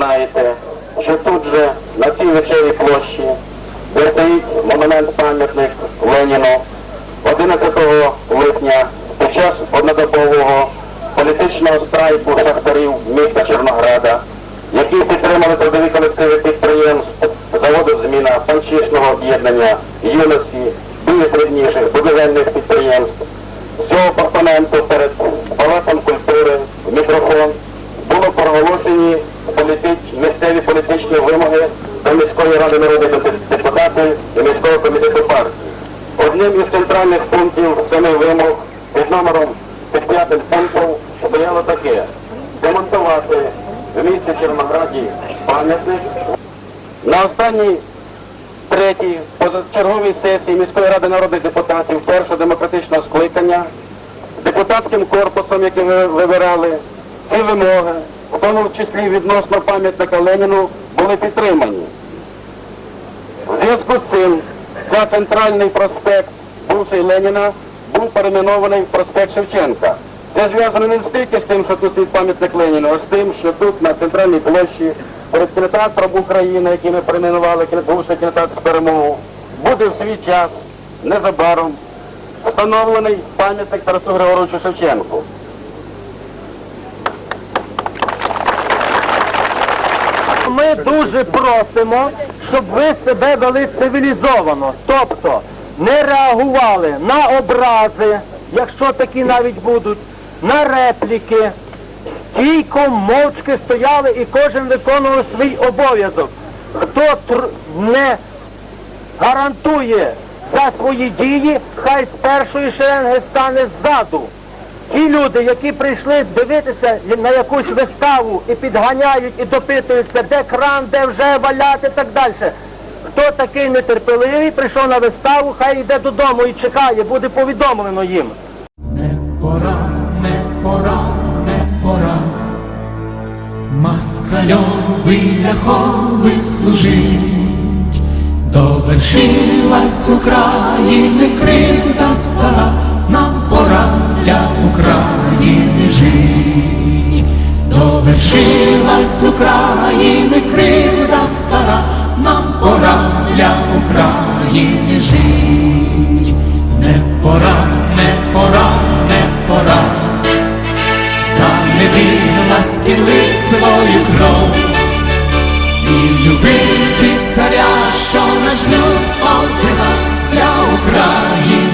Знаєте, що тут же, на цій вечерій площі, де стоїть монумент пам'ятник Леніну, 11 липня під час однодобового політичного страйку шахтарів міста Чорнограда, які підтримали трудові колективи підприємств заводу зміна, панчишного об'єднання, юності, дуже інших будівельних підприємств. З цього апартаменту перед Палацом культури під номером під п'ятим пунктом стояло таке демонтувати в місті Чернограді пам'ятник на останній третій позачерговій сесії міської ради народних депутатів першого демократичного скликання депутатським корпусом, який ви вибирали, ці вимоги, в тому числі відносно пам'ятника Леніну, були підтримані. В зв'язку з цим ця центральний проспект, бувший Леніна, був перейменований в проспект Шевченка. Це зв'язано не стільки з тим, що тут стоїть пам'ятник Леніну, а з тим, що тут на центральній площі перед кінотеатром України, який ми перейменували, бувший кінотеатр перемогу, буде в свій час незабаром встановлений пам'ятник Тарасу Григоровичу Шевченку. Ми дуже просимо, щоб ви себе вели цивілізовано, тобто не реагували на образи, якщо такі навіть будуть, на репліки, стійко, мовчки стояли і кожен виконував свій обов'язок. Хто не гарантує за свої дії, хай з першої шеренги стане ззаду. Ті люди, які прийшли дивитися на якусь виставу і підганяють і допитуються, де кран, де вже валяти і так далі. Хто такий нетерпеливий, прийшов на виставу, хай йде додому і чекає, буде повідомлено їм. Не пора, не пора, не пора. Москальовий ляховий служить, довершилась України кривда стара, нам пора для України жить. Довершилась України кривда стара, нам пора для України жить. Не пора, не пора, не пора. Заневірила стіли свою кров і любити царя, що наш люд обира для України